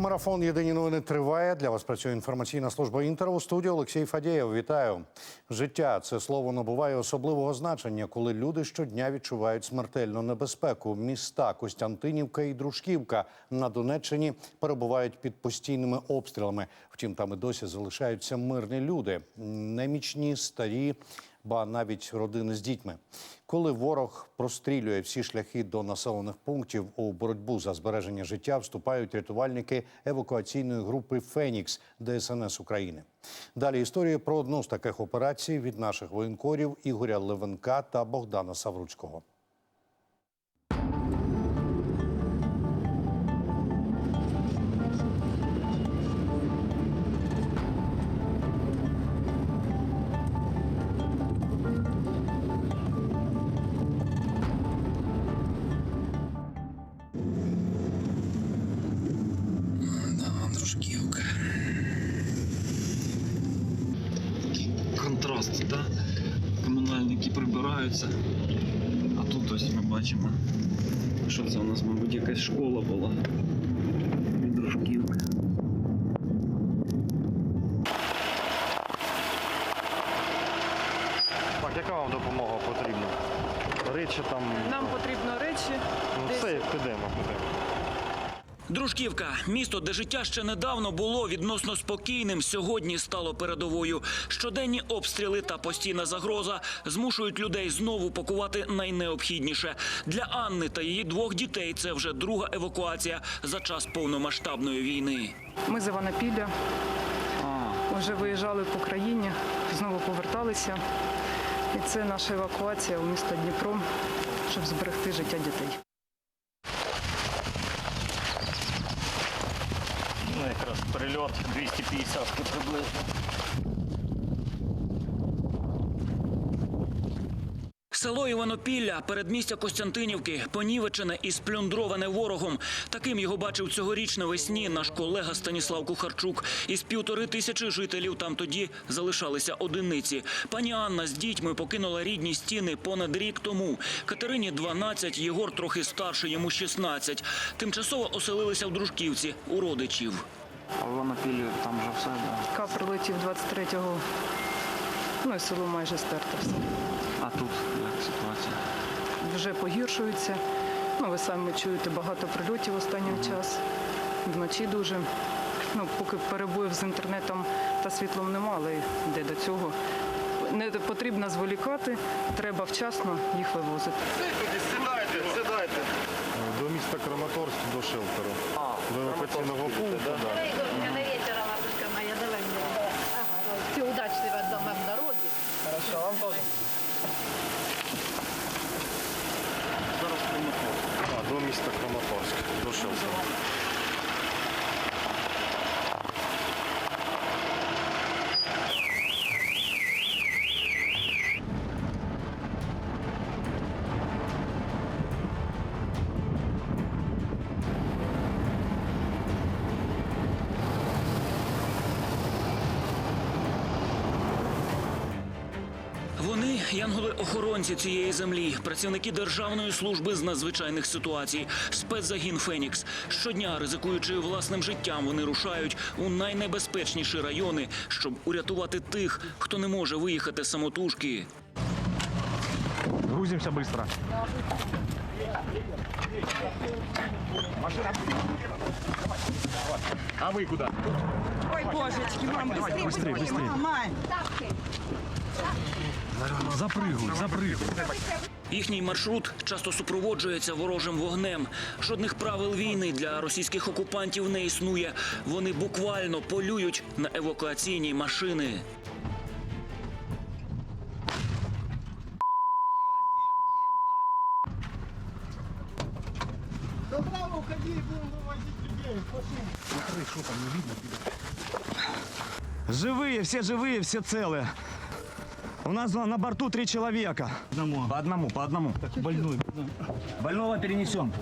Марафон Єдині новини триває. Для вас працює інформаційна служба інтер у студії Олексій Фадєєв. Вітаю. Життя це слово набуває особливого значення, коли люди щодня відчувають смертельну небезпеку. Міста Костянтинівка і Дружківка на Донеччині перебувають під постійними обстрілами. Втім, там і досі залишаються мирні люди, немічні, старі, ба навіть родини з дітьми. Коли ворог прострілює всі шляхи до населених пунктів у боротьбу за збереження життя, вступають рятувальники евакуаційної групи Фенікс ДСНС України. Далі історія про одну з таких операцій від наших воєнкорів Ігоря Левенка та Богдана Савруцького. Контраст, да? Комунальники прибираються. А тут ось ми бачимо. Що це у нас, мабуть, якась школа була. І дружківка. Так, яка вам допомога потрібна? Речі там. Нам потрібно речі. Ну, десь- все, підемо, підемо. Дружківка, місто, де життя ще недавно було відносно спокійним, сьогодні стало передовою. Щоденні обстріли та постійна загроза змушують людей знову пакувати найнеобхідніше. Для Анни та її двох дітей це вже друга евакуація за час повномасштабної війни. Ми з Іванопілля вже виїжджали по країні, знову поверталися. І це наша евакуація у місто Дніпро, щоб зберегти життя дітей. Якраз перельот 250 приблизно. Село Іванопілля, передмістя Костянтинівки, понівечене і сплюндроване ворогом. Таким його бачив цьогоріч навесні наш колега Станіслав Кухарчук. Із півтори тисячі жителів там тоді залишалися одиниці. Пані Анна з дітьми покинула рідні стіни понад рік тому. Катерині 12, Єгор трохи старший, йому 16. Тимчасово оселилися в Дружківці у родичів. А в Іванопіллі там вже все, да. Кап прилетів 23-го, ну і село майже стерте все. А тут як ситуація? Вже погіршується. Ну, ви самі чуєте багато прильотів останнім час. Вночі дуже. Ну, поки перебоїв з інтернетом та світлом нема, але йде до цього. Не потрібно зволікати, треба вчасно їх вивозити. Сідайте, сідайте. До міста Краматорськ, до шелтеру. До евакуаційного пункту. Да. Игорь, на вечер, матушка моя, давай мне. Ага, все удачной Хорошо, вам тоже. Зараз Краматорськ. А, до міста Краматорськ, до шелтеру. янголи-охоронці цієї землі, працівники державної служби з надзвичайних ситуацій, спецзагін Фенікс. Щодня, ризикуючи власним життям, вони рушають у найнебезпечніші райони, щоб урятувати тих, хто не може виїхати самотужки. Грузимся быстро. А вы куда? Ой, божечки, мам, быстрее, быстрее, быстрее. Мама. Запрыгивай, запрыгивай. Їхній маршрут часто супроводжується ворожим вогнем. Жодних правил війни для російських окупантів не існує. Вони буквально полюють на евакуаційні машини. Живые, все живые, все целые. У нас на борту три человека. Одному. По одному, по одному. Больной. Больного перенесем.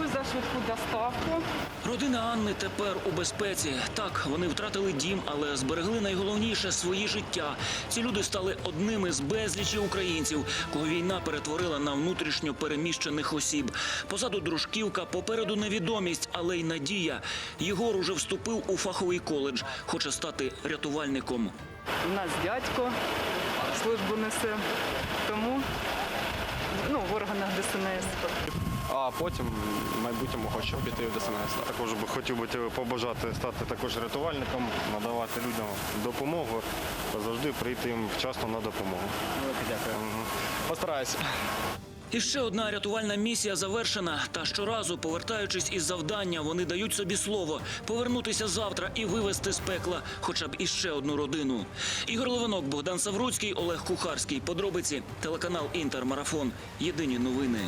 Дякую за швидку доставку. Родина Анни тепер у безпеці. Так, вони втратили дім, але зберегли найголовніше свої життя. Ці люди стали одними з безлічі українців, кого війна перетворила на внутрішньо переміщених осіб. Позаду дружківка, попереду невідомість, але й надія. Єгор уже вступив у фаховий коледж, хоче стати рятувальником. У нас дядько службу несе, тому ну, в органах ДСНС. А потім в майбутньому хочу піти в ДСНС. Також би хотів би тебе побажати стати також рятувальником, надавати людям допомогу та завжди прийти їм вчасно на допомогу. Дякую. Постараюсь. І ще одна рятувальна місія завершена. Та щоразу, повертаючись із завдання, вони дають собі слово повернутися завтра і вивезти з пекла хоча б іще одну родину. Ігор Левинок, Богдан Савруцький, Олег Кухарський. Подробиці телеканал Інтермарафон. Єдині новини.